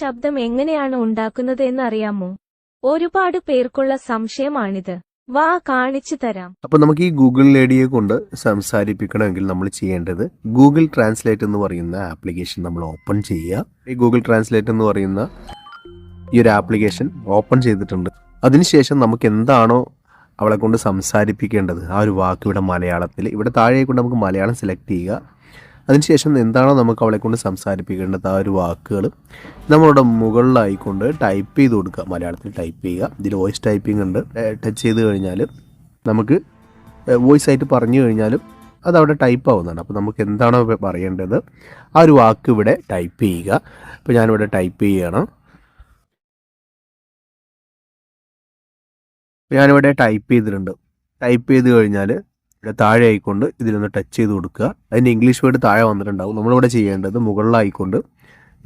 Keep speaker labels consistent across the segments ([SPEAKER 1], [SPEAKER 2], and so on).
[SPEAKER 1] ശബ്ദം എങ്ങനെയാണ് ഉണ്ടാക്കുന്നത് എന്നറിയാമോ ഒരുപാട് പേർക്കുള്ള സംശയമാണിത്. വാ കാണിച്ചു തരാം.
[SPEAKER 2] അപ്പൊ നമുക്ക് ഈ ഗൂഗിൾ ലേഡിയെ കൊണ്ട് സംസാരിപ്പിക്കണമെങ്കിൽ നമ്മൾ ചെയ്യേണ്ടത് ഗൂഗിൾ ട്രാൻസ്ലേറ്റ് എന്ന് പറയുന്ന ആപ്ലിക്കേഷൻ നമ്മൾ ഓപ്പൺ ചെയ്യുക. ഈ ഗൂഗിൾ ട്രാൻസ്ലേറ്റ് എന്ന് പറയുന്ന ഈ ഒരു ആപ്ലിക്കേഷൻ ഓപ്പൺ ചെയ്തിട്ടുണ്ട്. അതിനുശേഷം നമുക്ക് എന്താണോ അവളെ കൊണ്ട് സംസാരിപ്പിക്കേണ്ടത്. ആ ഒരു വാക്ക് ഇവിടെ മലയാളത്തിൽ ഇവിടെ താഴെ കൊണ്ട് നമുക്ക് മലയാളം സെലക്ട് ചെയ്യുക. അതിനുശേഷം എന്താണോ നമുക്ക് അവളെ കൊണ്ട് സംസാരിപ്പിക്കേണ്ടത് ആ ഒരു വാക്കുകൾ നമ്മളുടെ മുകളിലായിക്കൊണ്ട് ടൈപ്പ് ചെയ്ത് കൊടുക്കുക. മലയാളത്തിൽ ടൈപ്പ് ചെയ്യുക. ഇതിൽ വോയിസ് ടൈപ്പിംഗ് ഉണ്ട്. ടച്ച് ചെയ്ത് കഴിഞ്ഞാൽ നമുക്ക് വോയിസ് ആയിട്ട് പറഞ്ഞു കഴിഞ്ഞാലും അത് അവിടെ ടൈപ്പ് ആവുന്നതാണ്. അപ്പോൾ നമുക്ക് എന്താണോ പറയേണ്ടത് ആ ഒരു വാക്ക് ഇവിടെ ടൈപ്പ് ചെയ്യുക. അപ്പോൾ ഞാനിവിടെ ടൈപ്പ് ചെയ്യുകയാണ് ഞാനിവിടെ ടൈപ്പ് ചെയ്തിട്ടുണ്ട്. ടൈപ്പ് ചെയ്ത് കഴിഞ്ഞാൽ ഇവിടെ താഴെ ആയിക്കൊണ്ട് ഇതിലൊന്ന് ടച്ച് ചെയ്ത് കൊടുക്കുക. അതിന്റെ ഇംഗ്ലീഷ് വേർഡ് താഴെ വന്നിട്ടുണ്ടാവും. നമ്മളിവിടെ ചെയ്യേണ്ടത് മുകളിലായിക്കൊണ്ട്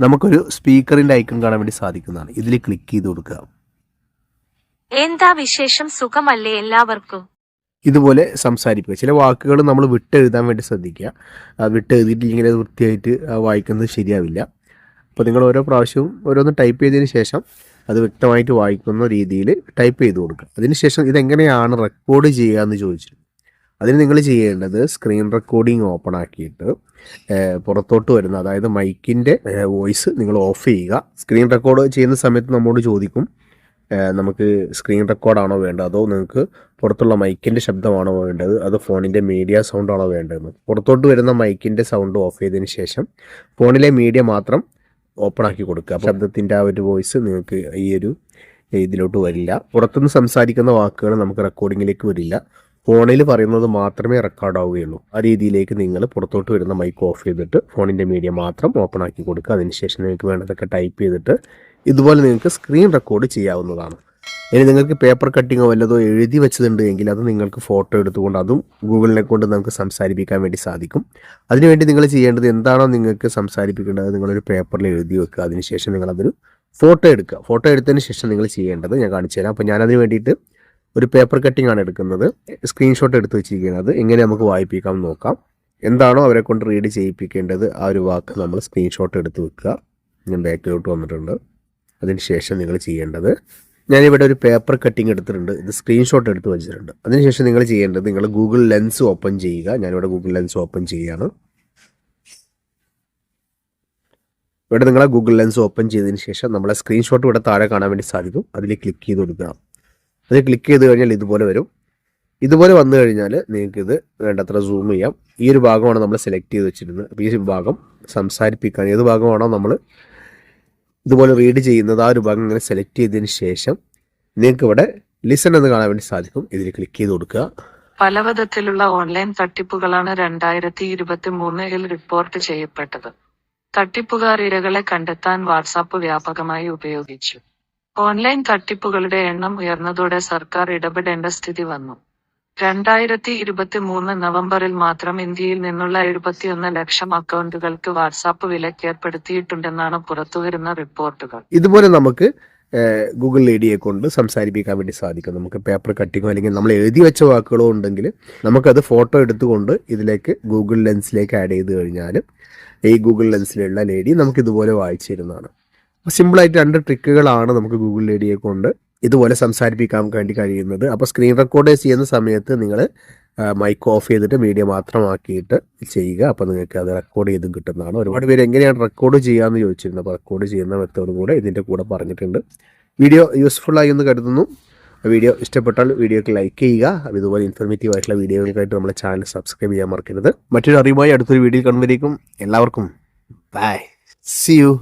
[SPEAKER 2] നമുക്കൊരു സ്പീക്കറിന്റെ ഐക്കൺ കാണാൻ വേണ്ടി സാധിക്കുന്നതാണ്. ഇതിൽ ക്ലിക്ക് ചെയ്ത് കൊടുക്കുക.
[SPEAKER 1] എന്താ വിശേഷം? സുഖമല്ലേ എല്ലാവർക്കും?
[SPEAKER 2] ഇതുപോലെ സംസാരിക്കുക. ചില വാക്കുകൾ നമ്മൾ വിട്ടെഴുതാൻ വേണ്ടി ശ്രദ്ധിക്കുക. വിട്ടെഴുതിയിട്ടില്ലെങ്കിൽ അത് വൃത്തിയായിട്ട് വായിക്കുന്നത് ശരിയാവില്ല. അപ്പോൾ നിങ്ങൾ ഓരോ പ്രാവശ്യവും ഓരോന്ന് ടൈപ്പ് ചെയ്തതിന് ശേഷം അത് വ്യക്തമായിട്ട് വായിക്കുന്ന രീതിയിൽ ടൈപ്പ് ചെയ്ത് കൊടുക്കുക. അതിനുശേഷം ഇതെങ്ങനെയാണ് റെക്കോർഡ് ചെയ്യുക എന്ന് ചോദിച്ചു അതിന് നിങ്ങൾ ചെയ്യേണ്ടത് സ്ക്രീൻ റെക്കോർഡിംഗ് ഓപ്പൺ ആക്കിയിട്ട് പുറത്തോട്ട് വരുന്ന അതായത് മൈക്കിന്റെ വോയിസ് നിങ്ങൾ ഓഫ് ചെയ്യുക. സ്ക്രീൻ റെക്കോർഡ് ചെയ്യുന്ന സമയത്ത് നമ്മോട് ചോദിക്കും നമുക്ക് സ്ക്രീൻ റെക്കോർഡാണോ വേണ്ടത്? അതോ നിങ്ങൾക്ക് പുറത്തുള്ള മൈക്കിന്റെ ശബ്ദമാണോ വേണ്ടത്? അത് ഫോണിന്റെ മീഡിയ സൗണ്ടാണോ വേണ്ടതെന്ന്. പുറത്തോട്ട് വരുന്ന മൈക്കിന്റെ സൗണ്ട് ഓഫ് ചെയ്തതിന് ശേഷം ഫോണിലെ മീഡിയ മാത്രം ഓപ്പൺ ആക്കി കൊടുക്കുക. ശബ്ദത്തിന്റെ ആ ഒരു വോയിസ് നിങ്ങൾക്ക് ഈ ഒരു ഇതിലോട്ട് വരില്ല. പുറത്തുനിന്ന് സംസാരിക്കുന്ന വാക്കുകൾ നമുക്ക് റെക്കോർഡിങ്ങിലേക്ക് വരില്ല. ഫോണിൽ പറയുന്നത് മാത്രമേ റെക്കോർഡ് ആവുകയുള്ളൂ ആ രീതിയിലേക്ക് നിങ്ങൾ പുറത്തോട്ട് വരുന്ന മൈക്ക് ഓഫ് ചെയ്തിട്ട് ഫോണിന്റെ മീഡിയ മാത്രം ഓപ്പൺ ആക്കി കൊടുക്കുക. അതിനുശേഷം നിങ്ങൾക്ക് വേണ്ടതൊക്കെ ടൈപ്പ് ചെയ്തിട്ട് ഇതുപോലെ നിങ്ങൾക്ക് സ്ക്രീൻ റെക്കോർഡ് ചെയ്യാവുന്നതാണ്. ഇനി നിങ്ങൾക്ക് പേപ്പർ കട്ടിങ്ങോ വല്ലതോ എഴുതി വെച്ചതുണ്ട് അത് നിങ്ങൾക്ക് ഫോട്ടോ എടുത്തുകൊണ്ട് അതും ഗൂഗിളിനെ കൊണ്ട് നമുക്ക് സംസാരിപ്പിക്കാൻ വേണ്ടി സാധിക്കും. അതിനുവേണ്ടി നിങ്ങൾ ചെയ്യേണ്ടത് എന്താണോ നിങ്ങൾക്ക് സംസാരിപ്പിക്കേണ്ടത് നിങ്ങളൊരു പേപ്പറിൽ എഴുതി വെക്കുക. അതിനുശേഷം നിങ്ങളതൊരു ഫോട്ടോ എടുക്കുക. ഫോട്ടോ എടുത്തതിന് ശേഷം നിങ്ങൾ ചെയ്യേണ്ടത് ഞാൻ കാണിച്ചു തരാം അപ്പോൾ ഞാനതിന് വേണ്ടിയിട്ട് ഒരു പേപ്പർ കട്ടിംഗ് ആണ് എടുക്കുന്നത്. സ്ക്രീൻഷോട്ട് എടുത്ത് വെച്ചിരിക്കുന്നത്. എങ്ങനെ നമുക്ക് വായിപ്പിക്കാം നോക്കാം. എന്താണോ അവരെ കൊണ്ട് റീഡ് ചെയ്യിപ്പിക്കേണ്ടത് ആ ഒരു വാക്ക് നമ്മൾ സ്ക്രീൻഷോട്ട് എടുത്ത് വെക്കുക. ഞാൻ ബാക്കിലോട്ട് വന്നിട്ടുണ്ട്. അതിനുശേഷം നിങ്ങൾ ചെയ്യേണ്ടത് ഞാനിവിടെ ഒരു പേപ്പർ കട്ടിംഗ് എടുത്തിട്ടുണ്ട്. ഇത് സ്ക്രീൻഷോട്ട് എടുത്ത് വെച്ചിട്ടുണ്ട്. അതിനുശേഷം നിങ്ങൾ ചെയ്യേണ്ടത് നിങ്ങൾ ഗൂഗിൾ ലെൻസ് ഓപ്പൺ ചെയ്യുക. ഞാനിവിടെ ഗൂഗിൾ ലെൻസ് ഓപ്പൺ ചെയ്യുകയാണ്. ഇവിടെ നിങ്ങൾ ഗൂഗിൾ ലെൻസ് ഓപ്പൺ ചെയ്തതിന് ശേഷം നമ്മളെ സ്ക്രീൻഷോട്ട് ഇവിടെ താഴെ കാണാൻ വേണ്ടി സാധിക്കും. അതിൽ ക്ലിക്ക് ചെയ്ത് കൊടുക്കുക. അതിൽ ക്ലിക്ക് ചെയ്ത് കഴിഞ്ഞാൽ ഇതുപോലെ വരും. ഇതുപോലെ വന്നു കഴിഞ്ഞാൽ നിങ്ങൾക്ക് ഇത് വേണ്ടത്ര സൂം ചെയ്യാം. ഈ ഒരു ഭാഗമാണ് നമ്മൾ സെലക്ട് ചെയ്ത് വെച്ചിരുന്നത്. അപ്പോൾ ഈ ഭാഗം സംസാരിപ്പിക്കാൻ ഏത് ഭാഗമാണോ നമ്മൾ ഇതുപോലെ റീഡ് ചെയ്യുന്നത് ആ ഒരു ഭാഗം ഇങ്ങനെ സെലക്ട് ചെയ്തതിന് ശേഷം നിങ്ങൾക്ക് ഇവിടെ ലിസൺ എന്ന് കാണാൻ വേണ്ടി സാധിക്കും. ഇതിൽ ക്ലിക്ക് ചെയ്ത് കൊടുക്കുക.
[SPEAKER 3] പലവിധത്തിലുള്ള ഓൺലൈൻ തട്ടിപ്പുകളാണ് രണ്ടായിരത്തി ഇരുപത്തി മൂന്നിൽ റിപ്പോർട്ട് ചെയ്യപ്പെട്ടത്. തട്ടിപ്പുകാർ ഇരകളെ കണ്ടെത്താൻ വാട്സാപ്പ് വ്യാപകമായി ഉപയോഗിച്ചു. ഓൺലൈൻ തട്ടിപ്പുകളുടെ എണ്ണം ഉയർന്നതോടെ സർക്കാർ ഇടപെടേണ്ട സ്ഥിതി വന്നു. രണ്ടായിരത്തി ഇരുപത്തി മൂന്ന് നവംബറിൽ മാത്രം ഇന്ത്യയിൽ നിന്നുള്ള എഴുപത്തിയൊന്ന് ലക്ഷം അക്കൗണ്ടുകൾക്ക് വാട്സാപ്പ് വിലക്കേർപ്പെടുത്തിയിട്ടുണ്ടെന്നാണ് പുറത്തുവരുന്ന റിപ്പോർട്ടുകൾ.
[SPEAKER 2] ഇതുപോലെ നമുക്ക് ഗൂഗിൾ ലേഡിയെ കൊണ്ട് സംസാരിപ്പിക്കാൻ വേണ്ടി സാധിക്കും. നമുക്ക് പേപ്പർ കട്ടിങ്ങോ അല്ലെങ്കിൽ നമ്മൾ എഴുതി വെച്ച വാക്കുകളോ ഉണ്ടെങ്കിൽ നമുക്കത് ഫോട്ടോ എടുത്തുകൊണ്ട് ഇതിലേക്ക് ഗൂഗിൾ ലെൻസിലേക്ക് ആഡ് ചെയ്ത് കഴിഞ്ഞാൽ ഈ ഗൂഗിൾ ലെൻസിലുള്ള ലേഡി നമുക്ക് ഇതുപോലെ വായിച്ചു തരുന്നതാണ്. അപ്പോൾ സിമ്പിളായിട്ട് രണ്ട് ട്രിക്കുകളാണ് നമുക്ക് ഗൂഗിൾ ലേഡിയെ കൊണ്ട് ഇതുപോലെ സംസാരിപ്പിക്കാൻ വേണ്ടി കഴിയുന്നത്. അപ്പോൾ സ്ക്രീൻ റെക്കോർഡ് ചെയ്യുന്ന സമയത്ത് നിങ്ങൾ മൈക്ക് ഓഫ് ചെയ്തിട്ട് മീഡിയ മാത്രമാക്കിയിട്ട് ചെയ്യുക. അപ്പോൾ നിങ്ങൾക്ക് അത് റെക്കോർഡ് ചെയ്തും കിട്ടുന്നതാണ്. ഒരുപാട് പേര് എങ്ങനെയാണ് റെക്കോർഡ് ചെയ്യാമെന്ന് ചോദിച്ചിരുന്നത് അപ്പോൾ റെക്കോർഡ് ചെയ്യുന്ന മെത്തേഡ് കൂടെ ഇതിന്റെ കൂടെ പറഞ്ഞിട്ടുണ്ട്. വീഡിയോ യൂസ്ഫുള്ളായി എന്ന് കരുതുന്നു. വീഡിയോ ഇഷ്ടപ്പെട്ടാൽ വീഡിയോക്ക് ലൈക്ക് ചെയ്യുക. ഇതുപോലെ ഇൻഫോർമേറ്റീവ് ആയിട്ടുള്ള വീഡിയോകൾക്കായിട്ട് നമ്മുടെ ചാനൽ സബ്സ്ക്രൈബ് ചെയ്യാൻ മറക്കരുത്. മറ്റൊരു അറിവുമായി അടുത്തൊരു വീഡിയോ കണ്ടുവരേക്കും എല്ലാവർക്കും ബൈ സി യു